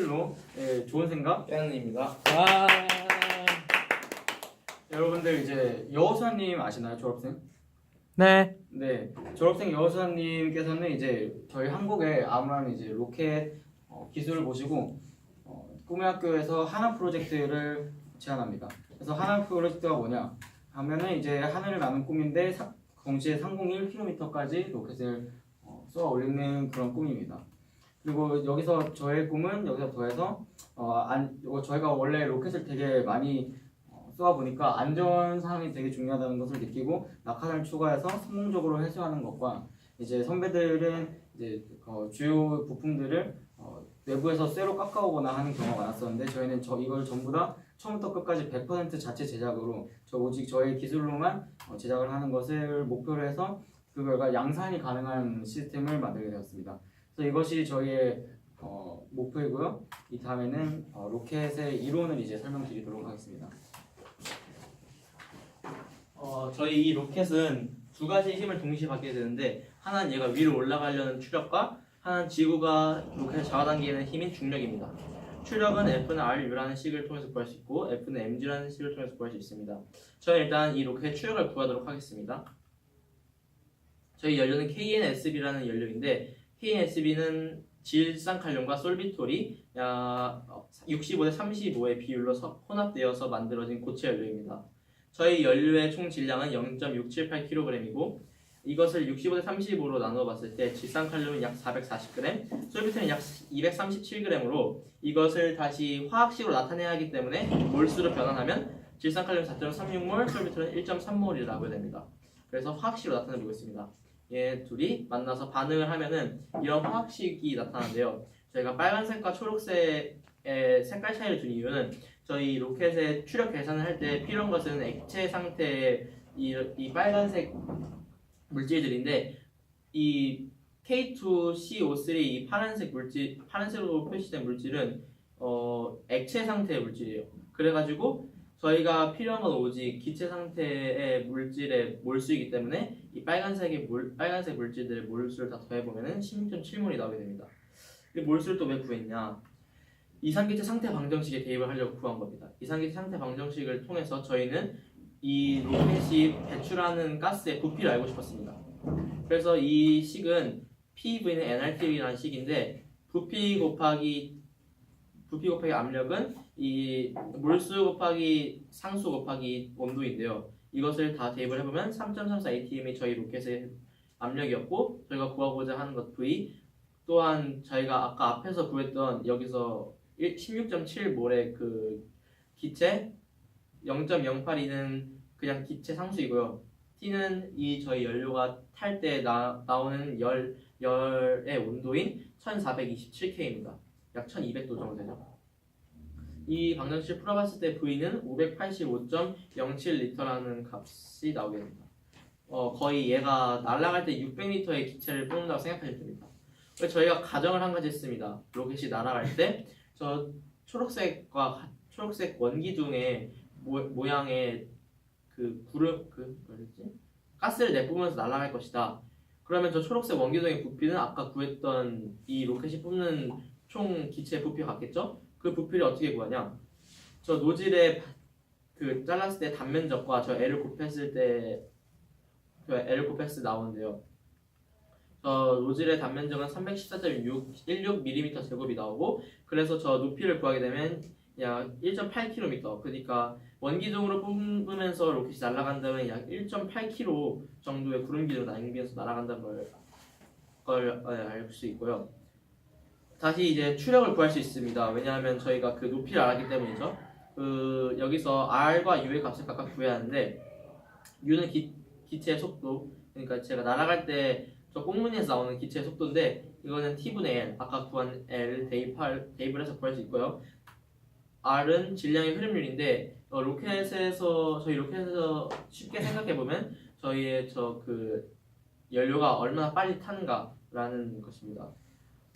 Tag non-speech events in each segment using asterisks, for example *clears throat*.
로 예, 좋은 생각 빼는입니다. 와. 여러분들 이제 여호사님 아시나요 졸업생? 네. 네 졸업생 여호사님께서는 이제 저희 한국의 아무런 이제 로켓 어, 기술을 보시고 어, 꿈의 학교에서 하나 프로젝트를 제안합니다. 그래서 하나 프로젝트가 뭐냐 하면은 이제 하늘을 나는 꿈인데 사- 동시에 301km까지 로켓을 어, 쏘아 올리는 그런 꿈입니다. 그리고 여기서 저의 꿈은 여기서 더해서 어, 안, 어, 저희가 원래 로켓을 되게 많이 어, 쏘아 보니까 안전 사항이 되게 중요하다는 것을 느끼고 낙하산을 추가해서 성공적으로 회수하는 것과 이제 선배들은 이제 어, 주요 부품들을 어, 내부에서 쇠로 깎아오거나 하는 경우가 많았었는데 저희는 저 이걸 전부 다 처음부터 끝까지 100% 자체 제작으로 저 오직 저의 기술로만 어, 제작을 하는 것을 목표로 해서 그 결과 양산이 가능한 시스템을 만들게 되었습니다. 그래서 이것이 저희의 어, 목표이고요. 이 다음에는 어, 로켓의 이론을 이제 설명드리도록 하겠습니다. 어, 저희 이 로켓은 두 가지 힘을 동시에 받게 되는데 하나는 얘가 위로 올라가려는 추력과 하나는 지구가 로켓을 잡아당기는 힘인 중력입니다. 추력은 F는 RU라는 식을 통해서 구할 수 있고 F는 mg라는 식을 통해서 구할 수 있습니다. 저는 일단 이 로켓의 추력을 구하도록 하겠습니다. 저희 연료는 KNSB라는 연료인데 KNSB는 질산칼륨과 솔비톨이 약 65대 35의 비율로 서- 혼합되어서 만들어진 고체 연료입니다. 저희 연료의 총 질량은 0.678kg이고 이것을 65대 35로 나눠 봤을 때 질산칼륨은 약 440g, 솔비트는 약 237g으로 이것을 다시 화학식으로 나타내야 하기 때문에 몰수로 변환하면 질산칼륨 4.36몰, 솔비트는 1.3몰이라고 됩니다. 그래서 화학식으로 나타내 보겠습니다. 얘 둘이 만나서 반응을 하면은 이런 화학식이 나타나는데요. 저희가 빨간색과 초록색의 색깔 차이를 둔 이유는 저희 로켓의 추력 계산을 할 때 필요한 것은 액체 상태의 이, 이 빨간색 물질들인데 이 K2CO3 이 파란색 물질 파란색으로 표시된 물질은 어, 액체 상태의 물질이에요. 그래가지고 저희가 필요한 건 오직 기체 상태의 물질의 몰수이기 때문에 이 빨간색의 물 빨간색 물질들의 몰수를 다 더해보면은 16.7몰이 나오게 됩니다. 이 몰수를 또 왜 구했냐? 이산기체 상태 방정식에 대입을 하려고 구한 겁니다. 이산기체 상태 방정식을 통해서 저희는 이 로켓이 배출하는 가스의 부피를 알고 싶었습니다. 그래서 이 식은 PV는 NRT라는 식인데 부피 곱하기 부피 곱하기 압력은 이 몰수 곱하기 상수 곱하기 온도인데요. 이것을 다 대입을 해보면 3.34 ATM이 저희 로켓의 압력이었고 저희가 구하고자 하는 것 V 또한 저희가 아까 앞에서 구했던 여기서 16.7몰의 그 기체 0.082는 그냥 기체 상수이고요. T는 이 저희 연료가 탈 때 나오는 열 열의 온도인 1427K입니다. 약 1200도 정도 되죠. 이 방정식을 풀어봤을 때 V는 585.07리터라는 값이 나오게 됩니다. 어, 거의 얘가 날아갈 때 600m의 기체를 뿜는다고 생각하시면 됩니다. 저희가 가정을 한 가지 했습니다. 로켓이 날아갈 때 저 초록색과 가- 초록색 원기둥의 모, 모양의 그 구름 그 뭐였지? 가스를 내뿜으면서 날아갈 것이다. 그러면 저 초록색 원기둥의 부피는 아까 구했던 이 로켓이 뿜는 총 기체의 부피가 같겠죠? 그 부피를 어떻게 구하냐? 저 노즐의 그 잘랐을 때 단면적과 저 L을 곱했을 때 그 L을 곱했을 때 나오는데요. 저 노즐의 단면적은 314.16mm 제곱이 나오고 그래서 저 높이를 구하게 되면 약 1.8km 그러니까 원기둥으로 뿜으면서 로켓이 날아간다면 약 1.8km 정도의 구름 기둥을 날리면서 날아간다는 걸알수 있고요. 다시 이제 추력을 구할 수 있습니다. 왜냐하면 저희가 그 높이를 알았기 때문이죠. 그 여기서 r과 u의 값을 각각 구해야 하는데 u는 기, 기체의 속도 그러니까 제가 날아갈 때 저 꽁무니에서 나오는 기체의 속도인데 이거는 t분의 l 아까 구한 l 대입할 대입을 해서 구할 수 있고요. r은 질량의 흐름률인데 어, 로켓에서 저희 로켓에서 쉽게 생각해 보면 저희의 저 그 연료가 얼마나 빨리 타는가라는 것입니다.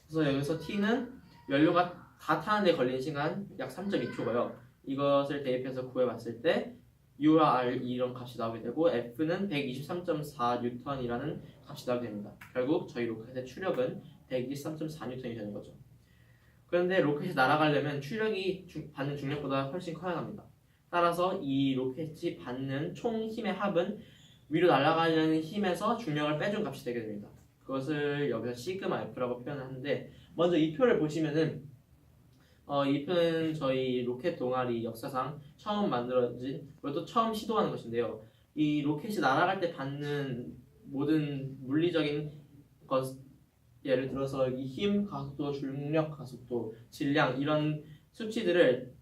그래서 여기서 t는 연료가 다 타는데 걸리는 시간 약 3.2초고요. 이것을 대입해서 구해봤을 때 U와 R 이런 값이 나오게 되고 F는 123.4N이라는 값이 나오게 됩니다. 결국 저희 로켓의 추력은 123.4N이 되는 거죠. 그런데 로켓이 날아가려면 추력이 중- 받는 중력보다 훨씬 커야 합니다. 따라서 이 로켓이 받는 총 힘의 합은 위로 날아가려는 힘에서 중력을 빼준 값이 되게 됩니다. 그것을 여기서 시그마 F라고 표현하는데 먼저 이 표를 보시면은 어, 이 표는 저희 로켓 동아리 역사상 처음 만들어진 그리고 또 처음 시도하는 것인데요. 이 로켓이 날아갈 때 받는 모든 물리적인 것 예를 들어서 이 힘, 가속도, 중력, 가속도, 질량 이런 수치들을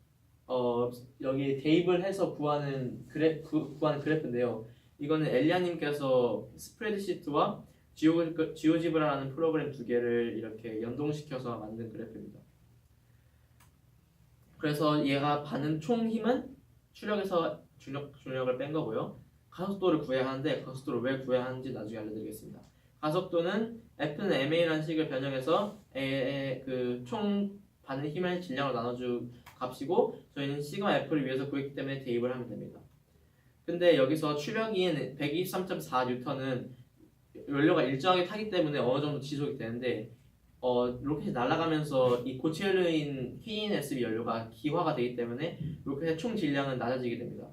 어, 여기 대입을 해서 구하는 그래 구, 구하는 그래프인데요. 이거는 엘리아님께서 스프레드시트와 지오, 지오지브라라는 프로그램 두 개를 이렇게 연동시켜서 만든 그래프입니다. 그래서 얘가 받는 총 힘은 추력에서 중력, 중력을 뺀 거고요. 가속도를 구해야 하는데 가속도를 왜 구해야 하는지 나중에 알려드리겠습니다. 가속도는 F는 ma라는 식을 변형해서 그총 받는 힘의 질량을 나눠준 값이고 저희는 시그마 F를 위해서 구했기 때문에 대입을 하면 됩니다. 근데 여기서 추력인 123.4N은 연료가 일정하게 타기 때문에 어느 정도 지속이 되는데 어, 로켓이 날아가면서 이 고체 연료인 흰 SB 연료가 기화가 되기 때문에 로켓의 총 질량은 낮아지게 됩니다.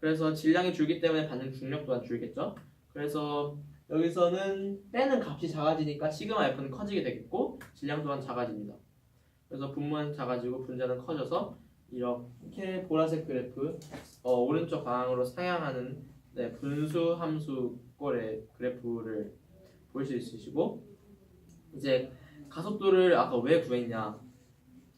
그래서 질량이 줄기 때문에 받는 중력 또한 줄겠죠. 그래서 여기서는 빼는 값이 작아지니까 시그마 F는 커지게 되겠고 질량 또한 작아집니다. 그래서 분모는 작아지고 분자는 커져서 이렇게 보라색 그래프 어, 오른쪽 방향으로 상향하는 네, 분수 함수 꼴의 그래프를 볼 수 있으시고 이제 가속도를 아까 왜 구했냐?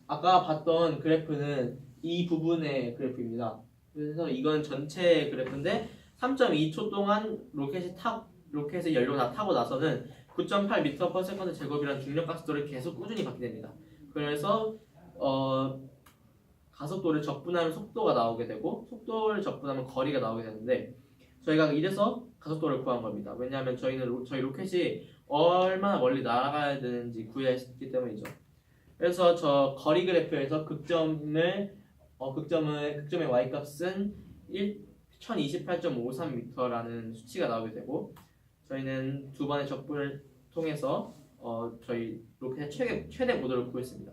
아까 봤던 그래프는 이 부분의 그래프입니다. 그래서 이건 전체 그래프인데 3.2초 동안 로켓이 타 로켓의 연료가 다 타고 나서는 9.8m/s 제곱이라는 중력 가속도를 계속 꾸준히 받게 됩니다. 그래서 어, 가속도를 적분하면 속도가 나오게 되고 속도를 적분하면 거리가 나오게 되는데 저희가 이래서 가속도를 구한 겁니다. 왜냐하면 저희는 로- 저희 로켓이 얼마나 멀리 날아가야 되는지 구해야 했기 때문이죠. 그래서 저 거리 그래프에서 극점을 어, 극점을 극점의 y 값은 1 1028.53m라는 수치가 나오게 되고 저희는 두 번의 적분을 통해서 어, 저희 로켓의 최대 최대 고도를 구했습니다.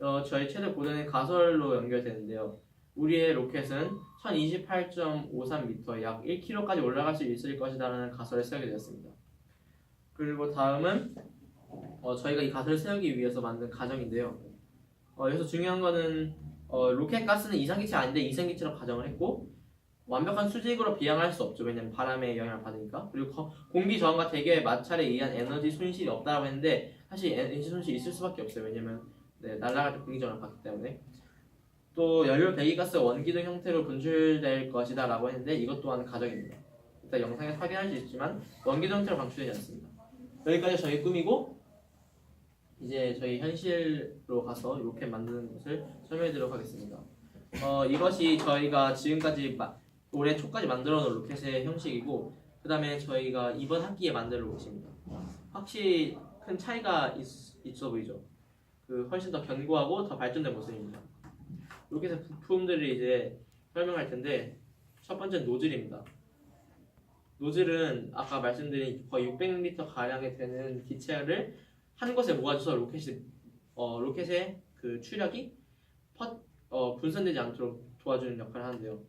어, 저희 최대 고도는 가설로 연결되는데요. 우리의 로켓은 1028.53m 약 1km까지 올라갈 수 있을 것이다라는 가설을 세우게 되었습니다. 그리고 다음은 어, 저희가 이 가설을 세우기 위해서 만든 가정인데요. 어, 여기서 중요한 거는 어, 로켓 가스는 이상기체 아닌데 이상기체로 가정을 했고 완벽한 수직으로 비양할 수 없죠. 왜냐면 바람의 영향을 받으니까. 그리고 거- 공기 저항과 대기의 마찰에 의한 에너지 손실이 없다고 했는데 사실 에너지 손실이 있을 수밖에 없어요. 왜냐면 네, 날아갈 때 공기 저항을 받기 때문에. 또 연료 배기가스 원기둥 형태로 분출될 것이다 라고 했는데 이것 또한 가정입니다. 일단 영상에 확인할 수 있지만 원기둥 형태로 방출되지 않습니다. 여기까지 저희 꿈이고 이제 저희 현실로 가서 로켓 만드는 것을 설명해드리도록 하겠습니다. 어, 이것이 저희가 지금까지 마- 올해 초까지 만들어 놓은 로켓의 형식이고 그 다음에 저희가 이번 학기에 만들 로켓입니다. 확실히 큰 차이가 있, 있어 보이죠. 그 훨씬 더 견고하고 더 발전된 모습입니다. 로켓의 부품들을 이제 설명할 텐데 첫 번째 노즐입니다. 노즐은 아까 말씀드린 거의 600리터 가량이 되는 기체를 한 곳에 모아줘서 로켓이 어, 로켓의 그 추력이 퍼, 어, 분산되지 않도록 도와주는 역할을 하는데요.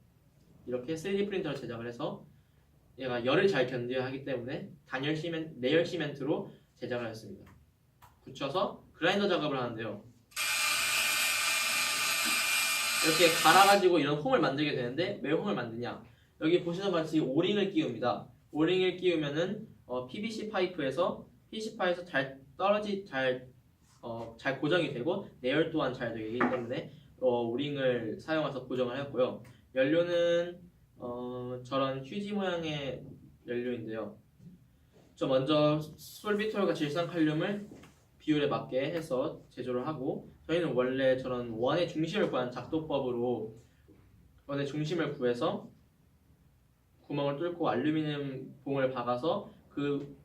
이렇게 3D 프린터를 제작을 해서 얘가 열을 잘 견뎌야 하기 때문에 단열 시멘, 내열 시멘트로 제작을 했습니다. 붙여서 그라인더 작업을 하는데요. 이렇게 갈아가지고 이런 홈을 만들게 되는데 왜 홈을 만드냐? 여기 보시는 것 같이 오링을 끼웁니다. 오링을 끼우면은 어, PVC 파이프에서 PVC 파이프에서 잘 떨어지 잘 어, 잘 고정이 되고 내열 또한 잘 되기 때문에 어, 오링을 사용해서 고정을 했고요. 연료는 어, 저런 휴지 모양의 연료인데요. 저 먼저 솔비톨과 질산칼륨을 비율에 맞게 해서 제조를 하고 저희는 원래 저런 원의 중심을 구한 작도법으로 원의 중심을 구해서 구멍을 뚫고 알루미늄 봉을 박아서 그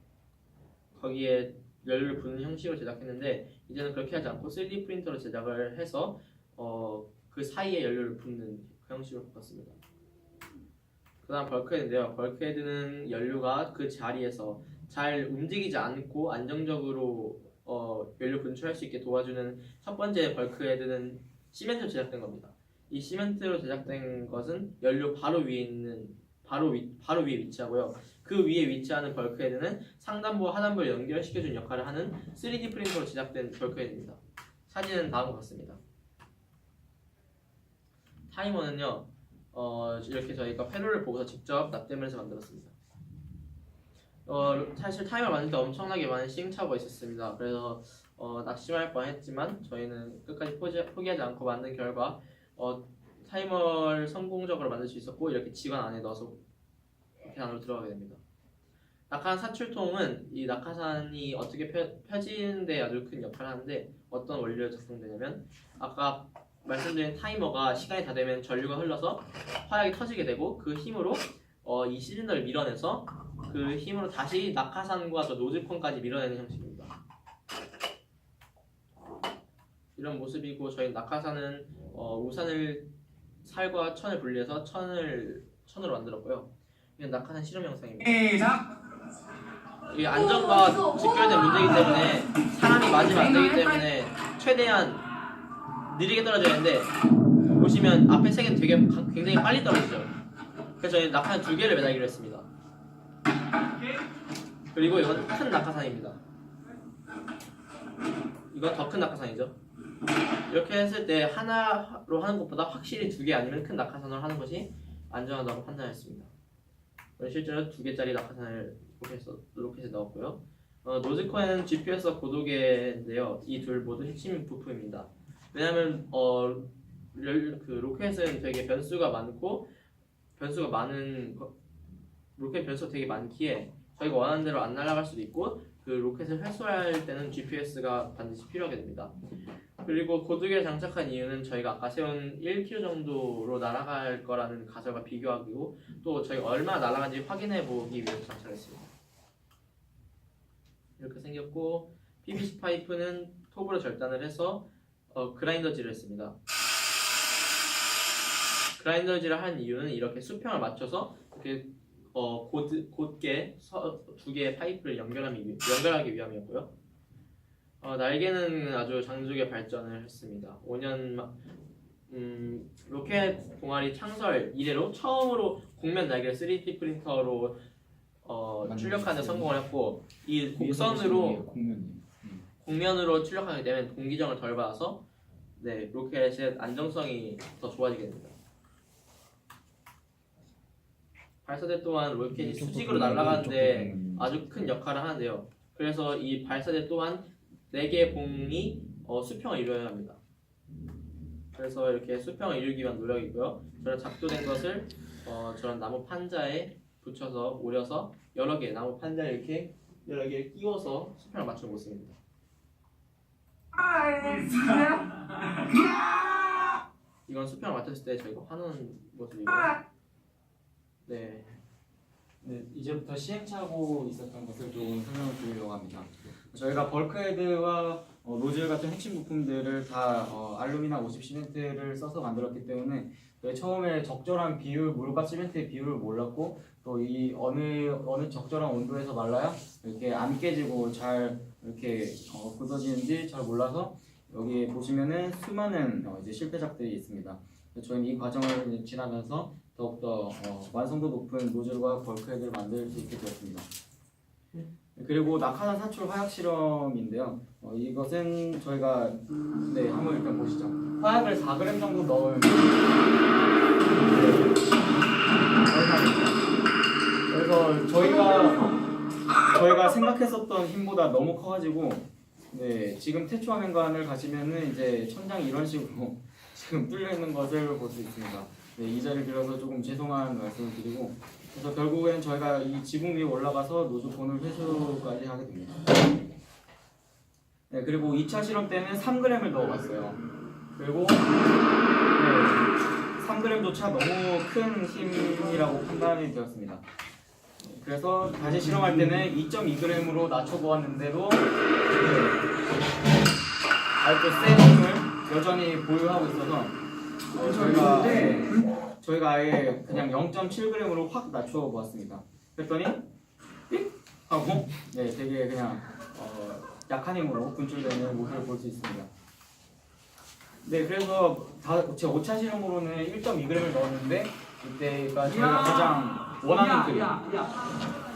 거기에 연료를 부는 형식으로 제작했는데 이제는 그렇게 하지 않고 3D 프린터로 제작을 해서 어, 그 사이에 연료를 붓는 그 형식으로 바꿨습니다. 그 다음 벌크헤드인데요. 벌크헤드는 연료가 그 자리에서 잘 움직이지 않고 안정적으로 어, 연료 분출할 수 있게 도와주는 첫 번째 벌크 헤드는 시멘트로 제작된 겁니다. 이 시멘트로 제작된 것은 연료 바로 위에 있는 바로 위 바로 위에 위치하고요. 그 위에 위치하는 벌크 헤드는 상단부와 하단부를 연결시켜주는 역할을 하는 3D 프린터로 제작된 벌크 헤드입니다. 사진은 다음과 같습니다. 타이머는요, 어, 이렇게 저희가 패널을 보고서 직접 납땜을 해서 만들었습니다. 어, 사실 타이머 만들 때 엄청나게 많은 시행착오가 있었습니다. 그래서 어, 낙심할 뻔했지만 저희는 끝까지 포기, 포기하지 않고 만든 결과 어, 타이머를 성공적으로 만들 수 있었고 이렇게 지관 안에 넣어서 안으로 들어가게 됩니다. 낙하산 사출통은 이 낙하산이 어떻게 펴, 펴지는데 아주 큰 역할을 하는데 어떤 원리로 작동되냐면 아까 말씀드린 타이머가 시간이 다 되면 전류가 흘러서 화약이 터지게 되고 그 힘으로 어, 이 시린더를 밀어내서 그 힘으로 다시 낙하산과 저 노즐콘까지 밀어내는 형식입니다. 이런 모습이고 저희 낙하산은 어, 우산을 살과 천을 분리해서 천을 천으로 만들었고요. 이건 낙하산 실험 영상입니다. 이게 안전과 직결된 문제이기 때문에 사람이 맞으면 안 되기 때문에 최대한 느리게 떨어져야 되는데 보시면 앞에 세 개는 되게 가- 굉장히 빨리 떨어지죠. 그래서 저희 낙하산 두 개를 매달기로 했습니다. 그리고 이건 큰 낙하산입니다. 이건 더 큰 낙하산이죠. 이렇게 했을 때 하나로 하는 것보다 확실히 두 개 아니면 큰 낙하산으로 하는 것이 안전하다고 판단했습니다. 실제로 두 개짜리 낙하산을 로켓에, 로켓에 넣었고요. 어, 노즈코에는 GPS와 고도계인데요. 이 둘 모두 핵심 부품입니다. 왜냐하면 어, 열- 그 로켓은 되게 변수가 많고 변수가 많은 거- 로켓 변수가 되게 많기에 저희가 원하는 대로 안 날아갈 수도 있고 그 로켓을 회수할 때는 GPS가 반드시 필요하게 됩니다. 그리고 고두개를 장착한 이유는 저희가 아까 세운 1km 정도로 날아갈 거라는 가설과 비교하고 또 저희가 얼마나 날아간지 확인해 보기 위해서 장착했습니다. 이렇게 생겼고 PVC 파이프는 톱으로 절단을 해서 어, 그라인더질을 했습니다. 그라인더질을 한 이유는 이렇게 수평을 맞춰서 이렇게 어, 곧, 곧게 서, 두 개의 파이프를 연결하기, 위- 연결하기 위함이었고요. 어, 날개는 아주 장족의 발전을 했습니다. 5년 마- 음, 로켓 동아리 창설 이래로 처음으로 곡면 날개를 3D 프린터로 어, 출력하는 데 성공을 했고 이 곡선으로. 곡면으로 출력하게 되면 공기정을 덜 받아서 네, 로켓의 안정성이 더 좋아지게 됩니다. 발사대 또한 로켓이 수직으로 날아가는데 아주 큰 역할을 하는데요. 그래서 이 발사대 또한 4개의 봉이 어, 수평을 이루어야 합니다. 그래서 이렇게 수평을 이루기 위한 노력이고요. 저런 작도된 것을 어, 저런 나무 판자에 붙여서 오려서 여러 개 나무 판자를 이렇게 여러 개 끼워서 수평을 맞추는 모습입니다. 이건 수평을 맞췄을 때 저희가 화는 모습이고요. 네. 네, 이제부터 시행착오 있었던 것을 조금 설명을 드리려고 합니다. 저희가 벌크헤드와 어, 노즐 같은 핵심 부품들을 다 어, 알루미나 50 시멘트를 써서 만들었기 때문에 저희 처음에 적절한 비율, 물과 시멘트의 비율을 몰랐고 또 이 어느 어느 적절한 온도에서 말라야 이렇게 안 깨지고 잘 이렇게 어, 굳어지는지 잘 몰라서 여기 보시면은 수많은 어, 이제 실패작들이 있습니다. 저희는 이 과정을 지나면서 더욱더 어, 완성도 높은 노즐과 벌크헤드를 만들 수 있게 되었습니다. 그리고 낙하산 사출 화약 실험인데요. 어, 이것은 저희가 네 한번 일단 보시죠. 화약을 4g 정도 넣은 네. 그래서 저희가 저희가 생각했었던 힘보다 너무 커가지고 네 지금 태초 화면관을 가시면은 이제 천장이 이런 식으로 *laughs* 지금 뚫려 있는 것을 볼 수 있습니다. 네, 이 자리를 빌어서 조금 죄송한 말씀을 드리고 그래서 결국엔 저희가 이 지붕 위에 올라가서 노조폰을 회수까지 하게 됩니다. 네, 그리고 2차 실험 때는 3g을 넣어봤어요. 그리고 네, 3g조차 너무 큰 힘이라고 판단이 되었습니다. 네, 그래서 다시 실험할 때는 2.2g으로 낮춰보았는데도 네, 아직도 센 힘을 여전히 보유하고 있어서 어, 저희가 네, 저희가 아예 그냥 0.7g으로 확 낮춰 보았습니다. 그랬더니 삑 하고 네 되게 그냥 어, 약한 힘으로 분출되는 모습을 볼 수 있습니다. 네, 그래서 다, 제 5차 실험으로는 1.2g을 넣었는데 이때가 저희가 가장 원하는 그림, 야, 야,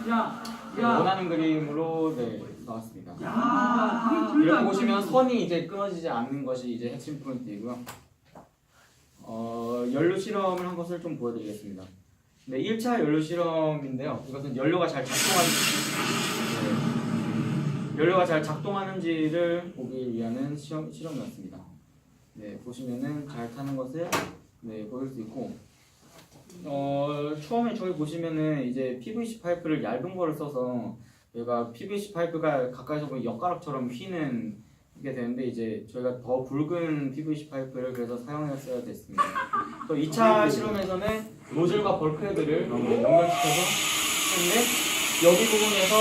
야, 네, 야, 원하는 그림으로 네, 나왔습니다. 둘다 이렇게 보시면 선이 이제 끊어지지 않는 것이 이제 핵심 포인트이고요. 어, 연료 실험을 한 것을 좀 보여드리겠습니다. 네, 1차 연료 실험인데요. 이것은 연료가 잘 작동하는지, 네, 연료가 잘 작동하는지를 보기 위한 시험, 실험이었습니다. 네, 보시면은 잘 타는 것을 네, 보일 수 있고, 어, 처음에 저기 보시면은 이제 PVC 파이프를 얇은 거를 써서 얘가 PVC 파이프가 가까이서 보면 엿가락처럼 휘는 게 되는데 이제 저희가 더 붉은 PVC 파이프를 그래서 사용했어야 됐습니다. 또 2차 실험에서는 노즐과 벌크헤드를 연결시켜서 했는데 여기 부분에서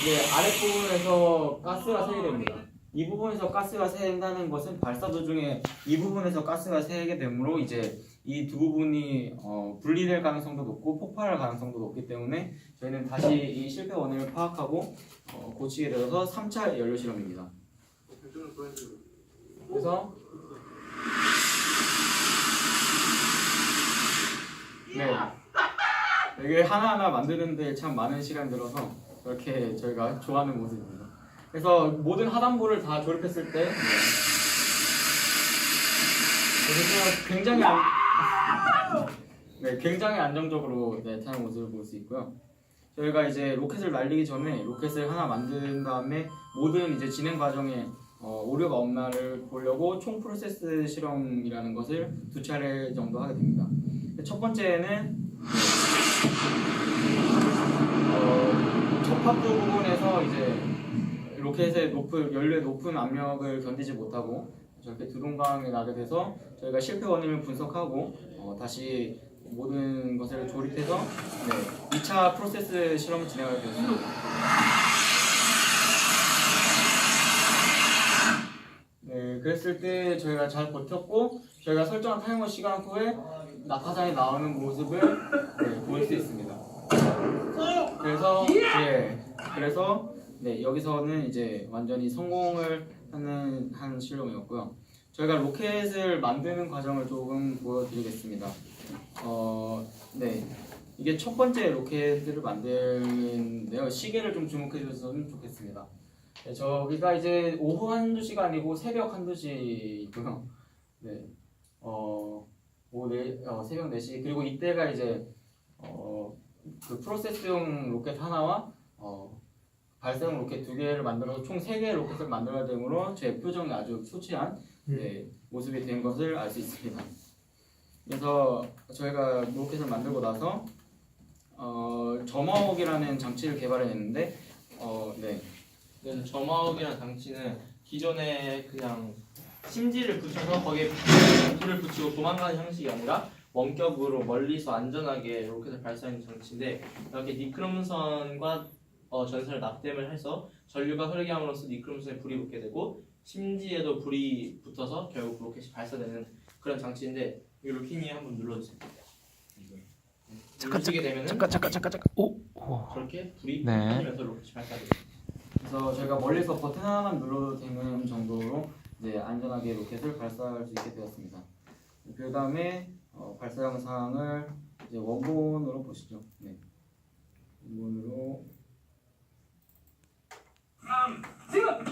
이제 아랫 부분에서 가스가 새게 됩니다. 이 부분에서 가스가 새는다는 것은 발사 도중에 이 부분에서 가스가 새게 되므로 이제 이 두 부분이 어, 분리될 가능성도 높고 폭발할 가능성도 높기 때문에 저희는 다시 이 실패 원인을 파악하고 어, 고치게 되어서 3차 연료 실험입니다. 그래서 네 이게 하나하나 만드는데 참 많은 시간 들어서 그렇게 저희가 좋아하는 모습입니다. 그래서 모든 하단부를 다 조립했을 때 네. 그래서 굉장히 안, 네, 굉장히 안정적으로 네, 타는 모습을 볼 수 있고요. 저희가 이제 로켓을 날리기 전에 로켓을 하나 만든 다음에 모든 이제 진행 과정에 어, 오류가 없나를 보려고 총 프로세스 실험이라는 것을 두 차례 정도 하게 됩니다. 첫 번째는 어, 접합부 부분에서 이제 로켓의 높은 연료의 높은 압력을 견디지 못하고 저렇게 두동강이 나게 돼서 저희가 실패 원인을 분석하고 어, 다시 모든 것을 조립해서 네, 2차 프로세스 실험을 진행하게 되었습니다. 네, 그랬을 때 저희가 잘 버텼고 저희가 설정한 타이머 시간 후에 낙하산이 나오는 모습을 네, 볼수 있습니다. 그래서 예, 그래서 네 여기서는 이제 완전히 성공을 하는 한 실험이었고요. 저희가 로켓을 만드는 과정을 조금 보여드리겠습니다. 어, 네. 이게 첫 번째 로켓을 만드는데요. 시계를 좀 주목해 주셨으면 좋겠습니다. 네, 저기가 이제 오후 한두 시가 아니고 새벽 한두 시고요. 네. 어, 오후 네, 어, 새벽 4시. 그리고 이때가 이제 어, 그 프로세스용 로켓 하나와 어, 발사용 로켓 두 개를 만들어서 총 세 개의 로켓을 만들어야 되므로 제 표정이 아주 초췌한 네, 모습이 된 것을 알 수 있습니다. 그래서 저희가 로켓을 만들고 나서 어, 점화옥이라는 장치를 개발해냈는데 어, 네, 그래서 점화옥이라는 장치는 기존에 그냥 심지를 붙여서 거기에 불을 붙이고 도망가는 형식이 아니라 원격으로 멀리서 안전하게 로켓을 발사하는 장치인데 이렇게 니크롬선과 어, 전선을 납땜을 해서 전류가 흐르게 함으로써 니크롬선에 불이 붙게 되고 심지에도 불이 붙어서 결국 로켓이 발사되는 그런 장치인데 이 루키니 한번 눌러주세요. 잠깐, 누르게 되면은 잠깐 잠깐 잠깐 잠깐 오, 오. 저렇게 불이 네. 터지면서 로켓이 발사돼요. 그래서 저희가 멀리서 버튼 하나만 눌러도 되는 정도로 이제 안전하게 로켓을 발사할 수 있게 되었습니다. 그 다음에 어, 발사 영상을 이제 원본으로 보시죠. 네. 원본으로 지금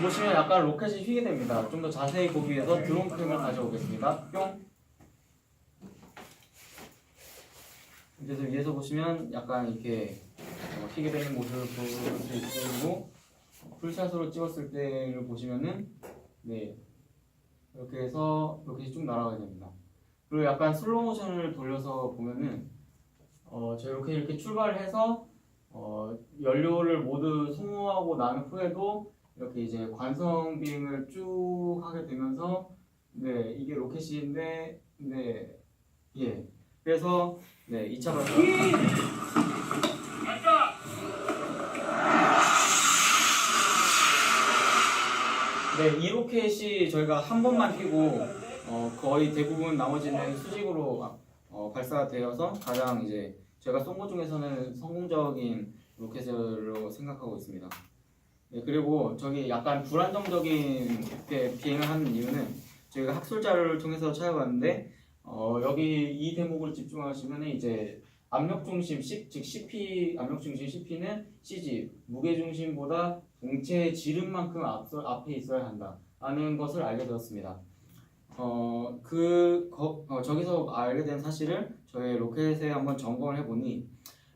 보시면 약간 로켓이 휘게 됩니다. 좀 더 자세히 보기 위해서 드론 캠을 가져오겠습니다. 뿅. 그래서 위에서 보시면 약간 이렇게 어, 튀게 되는 모습을 볼수 있고 어, 풀샷으로 찍었을 때를 보시면은 네 이렇게 해서 로켓이 쭉 날아가게 됩니다. 그리고 약간 슬로우 모션을 돌려서 보면은 어, 저 이렇게 이렇게 출발해서 어, 연료를 모두 소모하고 난 후에도 이렇게 이제 관성 비행을 쭉 하게 되면서 네 이게 로켓인데 네예 그래서 네 2차 발사 네, 이 로켓이 저희가 한 번만 휘고 어, 거의 대부분 나머지는 수직으로 어, 발사되어서 가장 이제 제가 쏜 것 중에서는 성공적인 로켓으로 생각하고 있습니다. 네, 그리고 저기 약간 불안정적인 게 비행을 하는 이유는 저희가 학술 자료를 통해서 찾아봤는데 어, 여기 이 대목을 집중하시면 이제 압력 중심 C, 즉 CP 압력 중심 CP는 CG 무게 중심보다 동체의 지름만큼 앞서 앞에 있어야 한다라는 것을 알게 되었습니다. 어, 그 거, 어, 저기서 알게 된 사실을 저희 로켓에 한번 점검을 해보니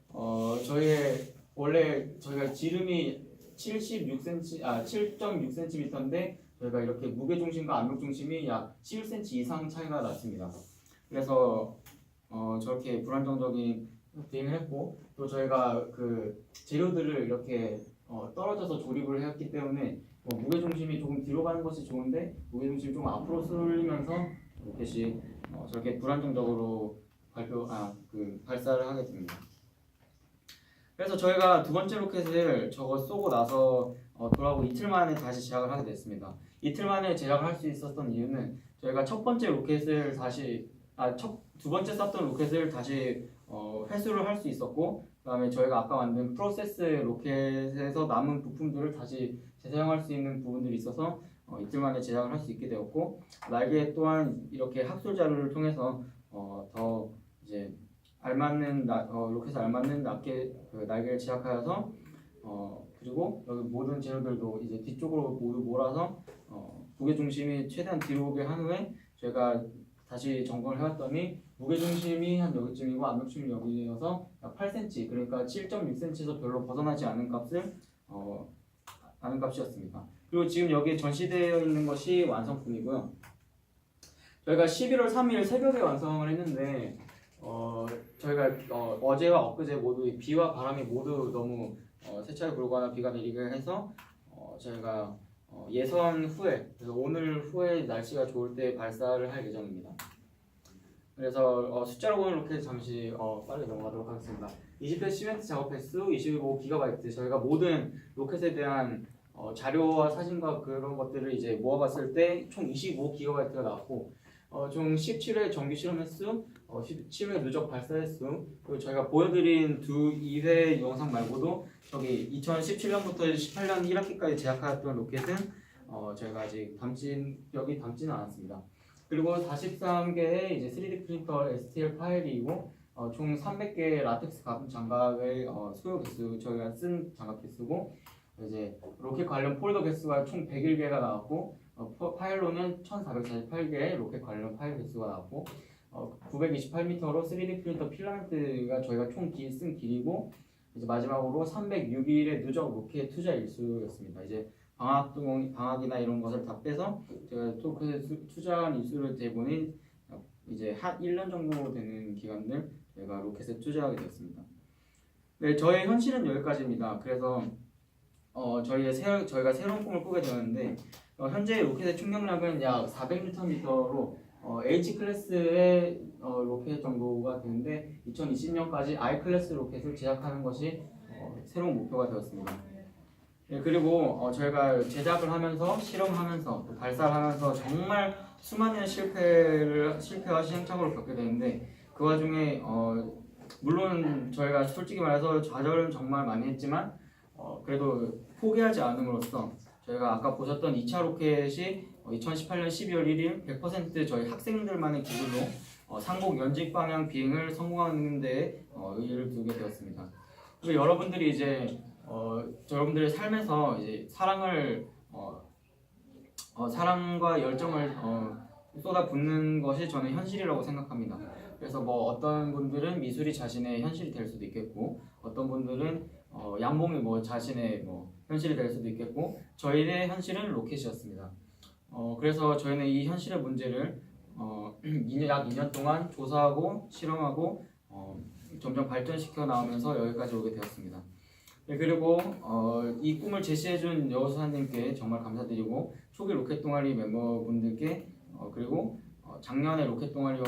어, 저희의 원래 저희가 지름이 76cm 아 7.6cm인데 저희가 이렇게 무게 중심과 압력 중심이 약 11cm 이상 차이가 났습니다. 그래서 어, 저렇게 불안정적인 비행을 했고 또 저희가 그 재료들을 이렇게 어, 떨어져서 조립을 했기 때문에 뭐 무게 중심이 조금 뒤로 가는 것이 좋은데 무게 중심이 좀 앞으로 쏠리면서 로켓이 어, 저렇게 불안정적으로 발표 아그 발사를 하게 됩니다. 그래서 저희가 두 번째 로켓을 저거 쏘고 나서 어, 돌아오고 이틀 만에 다시 제작을 하게 됐습니다. 이틀 만에 제작을 할 수 있었던 이유는 저희가 첫 번째 로켓을 다시 아 첫 두 번째 쐈던 로켓을 다시 어, 회수를 할 수 있었고 그다음에 저희가 아까 만든 프로세스 로켓에서 남은 부품들을 다시 재사용할 수 있는 부분들이 있어서 어, 이틀 만에 제작을 할 수 있게 되었고 날개 또한 이렇게 학술 자료를 통해서 어, 더 이제 알맞는 나, 어, 로켓에 알맞는 날개 그 날개를 제작하여서 어, 그리고 여기 모든 재료들도 이제 뒤쪽으로 모두 몰아서 어, 무게 중심이 최대한 뒤로 오게 한 후에 저희가 다시 점검을 해봤더니 무게 중심이 한 여기쯤이고 압력 중심이 여기여서 약 8cm 그러니까 7.6cm에서 별로 벗어나지 않은 값을 어, 아는 값이었습니다. 그리고 지금 여기 전시되어 있는 것이 완성품이고요. 저희가 11월 3일 새벽에 완성을 했는데 어, 저희가 어, 어제와 엊그제 모두 이 비와 바람이 모두 너무 어, 세차게 불거나 비가 내리게 해서 어, 저희가 어, 예선 후에 그래서 오늘 후에 날씨가 좋을 때 발사를 할 예정입니다. 그래서 어, 숫자로 보는 로켓 잠시 어, 빠르게 넘어가도록 하겠습니다. 20회 시멘트 작업 횟수 25GB 저희가 모든 로켓에 대한 어, 자료와 사진과 그런 것들을 이제 모아봤을 때 총 25GB가 나왔고 어, 총 17회 정규 실험 횟수, 어, 17회 누적 발사 횟수 그리고 저희가 보여드린 두 2회 영상 말고도 저기 2017년부터 18년 1학기까지 제작하였던 로켓은 어, 저희가 아직 담진 여기 담지는 않았습니다. 그리고 43개의 이제 3D 프린터 STL 파일이고 어, 총 300개의 라텍스 가품 장갑의 어, 소요 개수 저희가 쓴 장갑 개수고 이제 로켓 관련 폴더 개수가 총 101개가 나왔고 어, 파- 파일로는 1448개의 로켓 관련 파일 개수가 나왔고 어, 928m로 3D 프린터 필라멘트가 저희가 총쓴 길이고 이제 마지막으로 306일의 누적 로켓 투자 일수였습니다. 이제 방학 동 방학이나 이런 것을 다 빼서 제가 토크에 수- 투자한 일수를 대보니 어, 이제 한 1년 정도 되는 기간들 제가 로켓에 투자하게 되었습니다. 네, 저의 현실은 여기까지입니다. 그래서 어, 저희의 새, 저희가 새로운 꿈을 꾸게 되었는데 어, 현재 로켓의 충격력은 약 400Nm로 어, H 클래스의 어, 로켓 정도가 되는데 2020년까지 I 클래스 로켓을 제작하는 것이 어, 새로운 목표가 되었습니다. 네, 그리고 어, 저희가 제작을 하면서 실험하면서 또 발사를 하면서 정말 수많은 실패를 실패와 시행착오를 겪게 되는데 그 와중에 어, 물론 저희가 솔직히 말해서 좌절은 정말 많이 했지만 어, 그래도 포기하지 않음으로써 저희가 아까 보셨던 2차 로켓이 2018년 12월 1일 100% 저희 학생들만의 기술로 어, 상공 연직 방향 비행을 성공하는 데 어, 의의를 두게 되었습니다. 그리고 여러분들이 이제 어, 여러분들의 삶에서 이제 사랑을 어, 어, 사랑과 열정을 어, 쏟아붓는 것이 저는 현실이라고 생각합니다. 그래서 뭐 어떤 분들은 미술이 자신의 현실이 될 수도 있겠고 어떤 분들은 어, 양봉이 뭐 자신의 뭐 현실이 될 수도 있겠고 저희의 현실은 로켓이었습니다. 어, 그래서 저희는 이 현실의 문제를 어, *clears throat* 2년, 약 2년 동안 조사하고 실험하고 어, 점점 발전시켜 나오면서 여기까지 오게 되었습니다. 네, 그리고 어, 이 꿈을 제시해준 여수사님께 정말 감사드리고 초기 로켓 동아리 멤버분들께 어, 그리고 어, 작년에 로켓 동아리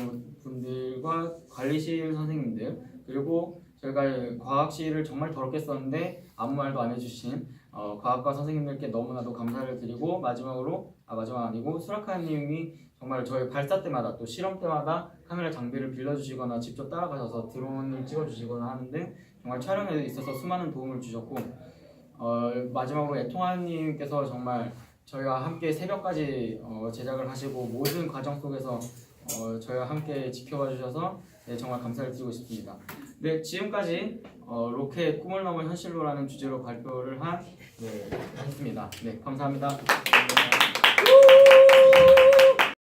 분들과 관리실 선생님들 그리고 저희가 과학실을 정말 더럽게 썼는데 아무 말도 안 해주신 어, 과학과 선생님들께 너무나도 감사를 드리고 마지막으로 아 마지막 아니고 수라카님이 정말 저희 발사 때마다 또 실험 때마다 카메라 장비를 빌려주시거나 직접 따라가셔서 드론을 찍어주시거나 하는데 정말 촬영에 있어서 수많은 도움을 주셨고 어, 마지막으로 애통아님께서 정말 저희와 함께 새벽까지 어, 제작을 하시고 모든 과정 속에서 어, 저희와 함께 지켜봐 주셔서 네, 정말 감사를 드리고 싶습니다. 네, 지금까지 어, 로켓 꿈을 넘어 현실로라는 주제로 발표를 한 네, 했습니다. 네, 감사합니다.